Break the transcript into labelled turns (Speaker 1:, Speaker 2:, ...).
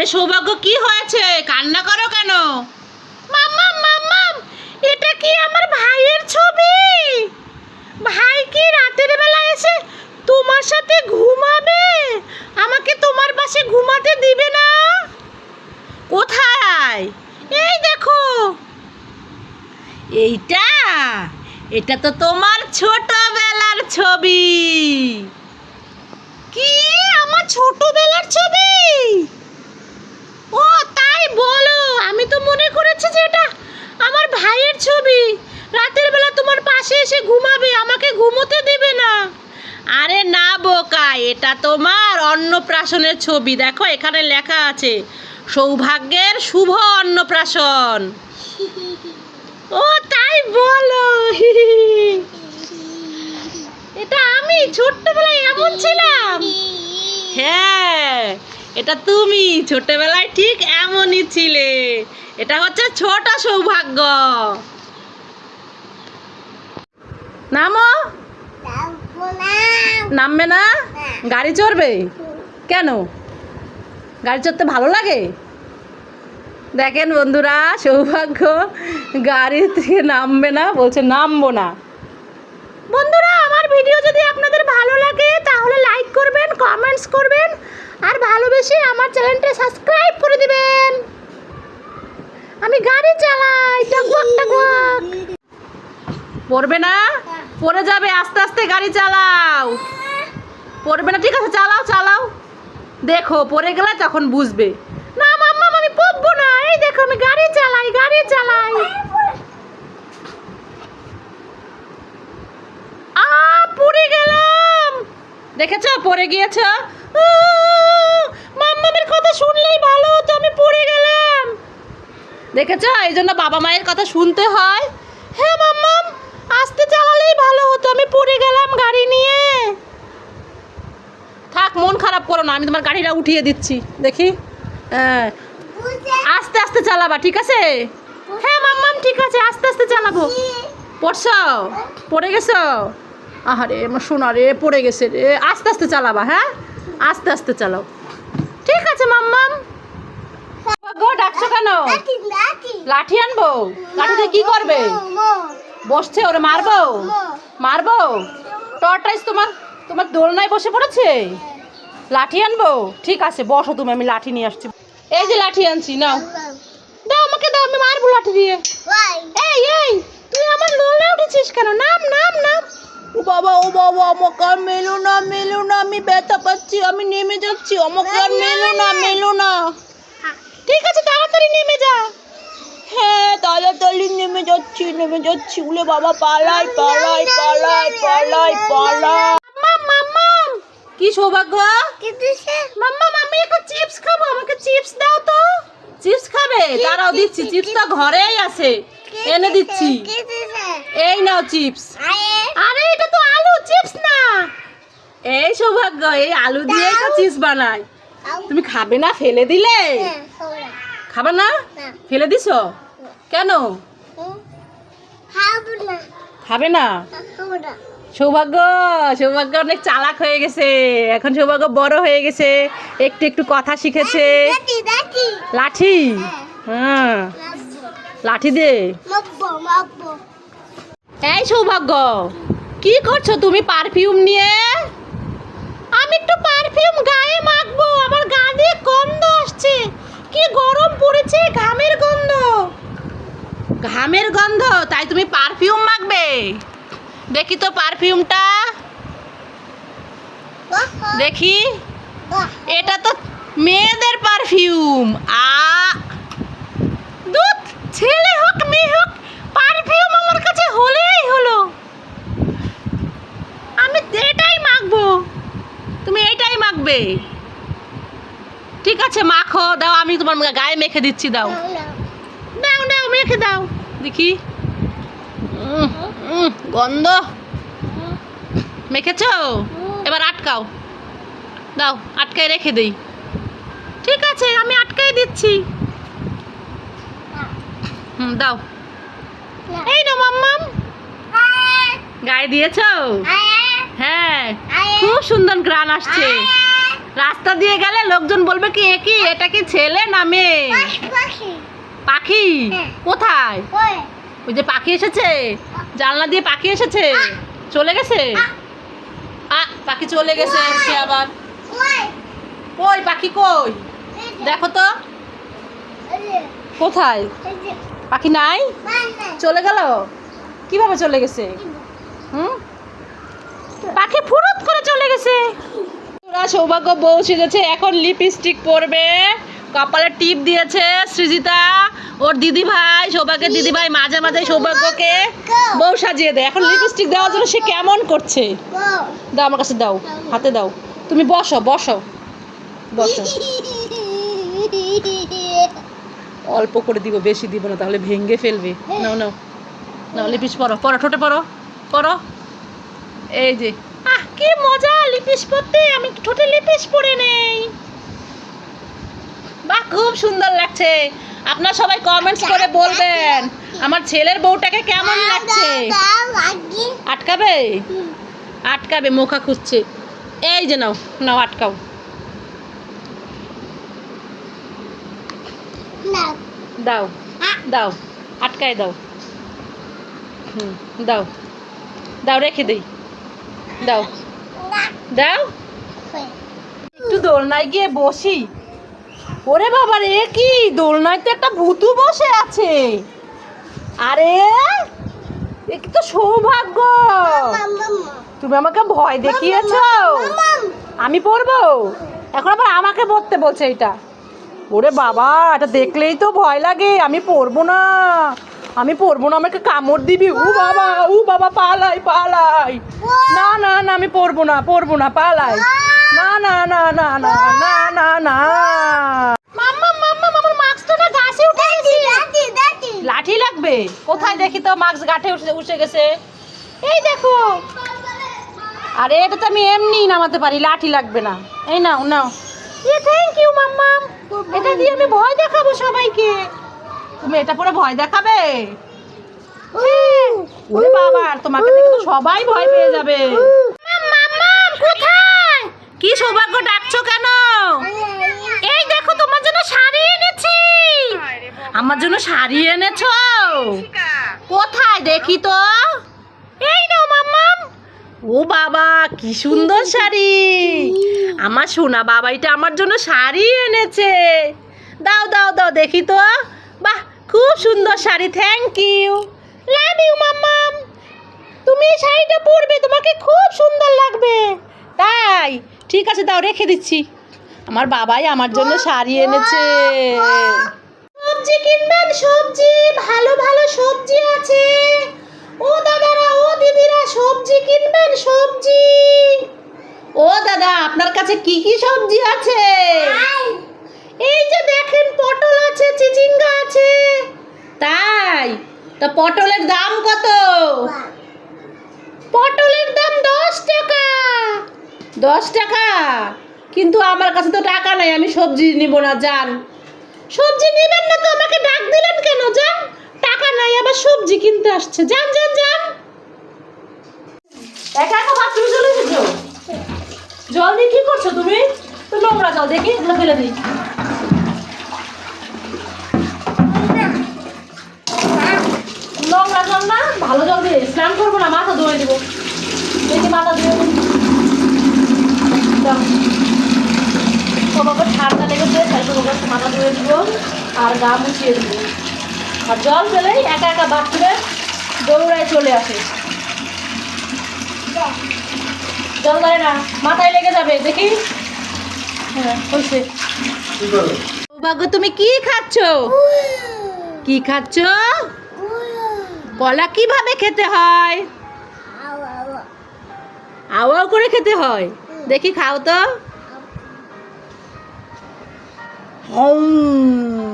Speaker 1: আরে সৌভাগ্য, কি হয়েছে? কান্না করো কেন? মাম্মাম মাম্মাম এটা কি আমার ভাইয়ের ছবি? ভাই কি রাতের বেলা এসে তোমার সাথে ঘুমাবে? আমাকে তোমার পাশে ঘুমাতে দিবে না? কোথায়? এই দেখো। এইটা, এটা তো তোমার ছোটবেলার ছবি। কি? আমার ছোটবেলার ছবি? আমি তো মনে করেছি যে এটা আমার ভাইয়ের ছবি। রাতের বেলা তোমার পাশে এসে ঘুমাবে, আমাকে ঘুমোতে দেবে না। আরে না বোকা, এটা তোমার অন্নপ্রাশনের ছবি। দেখো, এখানে লেখা আছে, সৌভাগ্যের শুভ অন্নপ্রাশন। ও, তাই বলো এটা আমি ছোট্টবেলায় এমন ছিলাম হ্যাঁ এটা তুমি ছোটবেলায় ঠিক এমনই ছিলে। এটা হচ্ছে ছোট সৌভাগ্য। নামো। নামবে না? গাড়ি চড়বে? কেন? গাড়ি চড়তে ভালো লাগে? দেখেন বন্ধুরা, সৌভাগ্য গাড়ি থেকে নামবে না, বলছে নামবো না। বন্ধুরা, আমার ভিডিও যদি আপনাদের ভালো লাগে, তাহলে লাইক করবেন কমেন্টস করবেন আর আমার চ্যানেলটা সাবস্ক্রাইব করে দিবেন। আমি গাড়ি চালাই টকবক পড়বে না? পড়ে যাবে, আস্তে আস্তে গাড়ি চালাও। পড়বে না? ঠিক আছে, চালাও চালাও। দেখো, পড়ে গেলে তখন বুঝবে। না, মাম্মা, আমি পড়ব না। এই দেখো, আমি গাড়ি চালাই গাড়ি চালাই। আ, পড়ে গেলাম। দেখেছ? পড়ে গিয়েছো? মাম্মামের কথা শুনলেই ভালো হতো, আমি পড়ে গেলাম। দেখেছ? এই জন্য বাবা মায়ের কথা শুনতে হয়। হ্যাঁ মাম্মাম, আস্তে চালালেই ভালো হতো, আমি পড়ে গেলাম গাড়ি নিয়ে। থাক, মন খারাপ করো না, আমি তোমার গাড়িটা উঠিয়ে দিচ্ছি। দেখি? হ্যাঁ। আস্তে আস্তে চালাবা, ঠিক আছে? হ্যাঁ মাম্মাম, ঠিক আছে, আস্তে আস্তে চালাবো। পড়ছ? পড়ে গেছো? আহারে, আমার সোনা রে, পড়ে গেছে রে। আস্তে আস্তে চালাবা হ্যাঁ? আস্তে আস্তে চালাও। ঠিক আছে মাম্মাম। গো ডাকছো কেন? লাঠি আনব? লাঠিতে কি করবে? বসছে ওরে মারবো? মারবো? টর্টাইস তোমার তোমার দোলনায় বসে পড়েছে? লাঠি আনব? ঠিক আছে বসো তুমি আমি লাঠি নিয়ে আসছি। এই যে লাঠি আনছি নাও। দাও আমাকে দাও আমি মারবো লাঠি দিয়ে। এই এই তুই আমার দোলনায় উঠেছিস কেন? নাম নাম নাম। ও বাবা ও বাবা আমাকে আর মেলো না মেলো না আমি ব্যথা পাচ্ছি আমি নেমে যাচ্ছি আমাকে আর মেলো না মেলো না। ঠিক আছে তাড়াতাড়ি নেমে যা। হ্যাঁ তাড়াতাড়ি নেমে যাচ্ছি নেমে যাচ্ছি উলে বাবা পালাই পালাই পালাই পালাই পালাই। কি সৌভাগ্য। মাম্মাম আমি এখন চিপস খাব আমাকে চিপস দাও তো। চিপস খাবে? দাঁড়াও দিচ্ছি চিপস তো ঘরেই আছে। এনে দিচ্ছি। এই নাও চিপস। আরে। এটা তো আলু চিপস না। এই সৌভাগ্য এই আলু দিয়ে তো চিপস বানাই তুমি খাবে না ফেলে দিলে? খাবে না। ফেলে দিছো? কেন? খাবে না। সৌভাগ্য সৌভাগ্য অনেক চালাক হয়ে গেছে। এখন সৌভাগ্য বড় হয়ে গেছে। একটু একটু কথা শিখেছে। লাঠি। হ্যাঁ। লাঠি দে। এই সৌভাগ্য কি করছ তুমি পারফিউম নিয়ে? আমি একটু পারফিউম গায়ে মাখবো আমার গা দিয়ে গন্ধ আসছে। কি গরম পড়েছে ঘামের গন্ধ। ঘামের গন্ধ তাই তুমি পারফিউম মাখবে? দেখি তো পারফিউমটা দেখি। এটা তো মেয়েদের পারফিউম আ দুধ ছেলে হোক মেয়ে হোক পারফিউম আমার কাছে হলেই হলো আমি এটাই মাখবো মাখবে ঠিক আছে মাখো দাও আমি তোমার গায়ে মেখে দিচ্ছি দাও। দাও দাও। মেখে দাও। দেখি। গন্ধ। মেখেছ? এবার আটকাও। দাও আটকায় রেখে দেই। ঠিক আছে আমি আটকাই দিচ্ছি। হুম দাও। এই না মাম্মাম। গায়ে দিয়েছ? হ্যাঁ খুব সুন্দর গ্রান আসছে। রাস্তা দিয়ে গেলে লোকজন বলবে কি এ কি এটা কি ছেলে না মেয়ে? পাখি
Speaker 2: হ্যাঁ।
Speaker 1: কোথায়? ওই। যে পাখি এসেছে। জানলা দিয়ে পাখি এসেছে। চলে গেছে? আ পাখি চলে গেছে সে আবার। কই পাখি কই? দেখো তো। কোথায়? পাখি নাই? চলে গেল? কীভাবে চলে গেছে? হুম? পাখি ফুরুত করে চলে গেছে। ওরা সৌভাগ্য বউ সেজেছে এখন লিপস্টিক পরবে। কপালে টিপ দিয়েছে সৃজিতা ওর দিদি ভাই সৌভাগ্যের দিদি ভাই মাঝে মাঝে সৌভাগ্যকে বউ সাজিয়ে দেয়। এখন লিপস্টিক দেওয়ার জন্য সে কেমন করছে? দাও আমার কাছে দাও হাতে দাও। তুমি বসো বসো। বসো। অল্প করে দিব বেশি দিব না তাহলে ভেঙে ফেলবে। নাও নাও। নাও লিপিস পরো পরো ঠোঁটে পরো পরো। এই যে। আহ কি মজা লিপিস পরতে আমি ঠোঁটে লিপিস পরে নেই। বাহ খুব সুন্দর লাগছে। আপনার সবাই কমেন্টস করে বলবেন আমার ছেলের বউটাকে কেমন লাগছে? আটকাবে? আটকাবে মুখা খুঁজছে। এই যে নাও নাও আটকাও। দাও দাও আটকায় দাও। হুম দাও। দাও রেখে দেই। দাও। দাও। একটু দোলনায় গিয়ে বসি। ওরে বাবা রে, কি? দোলনায় তো একটা ভূতু বসে আছে। আরে, এ তো সৌভাগ্য। তুমি আমাকে ভয় দেখিয়েছো। আমি পড়ব? এখন আবার আমাকে পড়তে বলছে এটা। ওরে বাবা, এটা দেখলেই তো ভয় লাগে। আমি পড়ব না। আমি পড়ব না আমাকে কামড় দিবি। উ বাবা উ বাবা পালাই পালাই। না না না আমি পড়ব না পড়ব না পালাই। না না না না না না না না। মাম্মা মাম্মা মাস্কটা না গাছে উঠে গেছে। লাঠি লাগবে? কোথায় দেখি তো মাস্ক গাঠে উঠে উঠে গেছে? এই দেখো। আরে এটা তো আমি এমনি নামাতে পারি লাঠি লাগবে না। এই নাও নাও। থ্যাংক ইউ মাম্মাম এটা দিয়ে আমি ভয় দেখাবো সবাইকে। তুমি এটা পরে ভয় দেখাবে? ওরে বাবা আর তোমাকে দেখে তো সবাই ভয় পেয়ে যাবে। কি সৌভাগ্য ডাকছো কেন? এই দেখো তোমার জন্য শাড়ি এনেছি। আমার জন্য শাড়ি এনেছো। কোথায় দেখি তো? এই নাও মাম্মাম। ও বাবা কি সুন্দর শাড়ি। আমার সোনা বাবাইটা আমার জন্য শাড়ি এনেছে। দাও দাও দাও দেখি তো। বাহ খুব সুন্দর sari thank you love you মাম্মাম তুমি এই শাড়িটা পরবে তোমাকে খুব সুন্দর লাগবে। তাই ঠিক আছে দাও রেখে দিচ্ছি। আমার বাবাই আমার জন্য শাড়ি এনেছে। সবজি কিনবেন সবজি ভালো ভালো সবজি আছে। ও দাদারা ও দিদিরা সবজি কিনবেন সবজি। ও দাদা আপনার কাছে কি কি সবজি আছে? এই যে দেখেন পটল আছে চিচিঙ্গা আছে। তাই? তা পটলের দাম কত? পটলের দাম দশ টাকা। দশ টাকা? কিন্তু আমার কাছে তো টাকা নাই, আমি সবজি নিব না, যান। সবজি নেবেন না তো, আমাকে ডাক দিলেন কেন, যান। টাকা নাই, আবার সবজি কিনতে আসছে। যান যান যান। একা একা বাথরুমে চলে এসেছ? জল দিয়ে কি করছ তুমি? তো নোংরা জল দেখি ফেলে দিই? ভালো জল দিয়ে স্নান করব না মাথা ধুয়ে দেবো দেখি মাথা ধুয়ে। তোমাকে ঠান্ডা লেগেছে তাই তোমাকে মাথা ধুয়ে দিব আর গা মুছিয়ে দিব আর জল পেলেই একা একা বাথরুমে দৌড়ায় চলে আসে। জল ধরে না মাথায় লেগে যাবে দেখি। হ্যাঁ হয়েছে সৌভাগ্য তুমি কি খাচ্ছ? কি খাচ্ছ? কলা কীভাবে খেতে হয়? আওয়াও করে খেতে হয়। দেখি খাও তো। হম।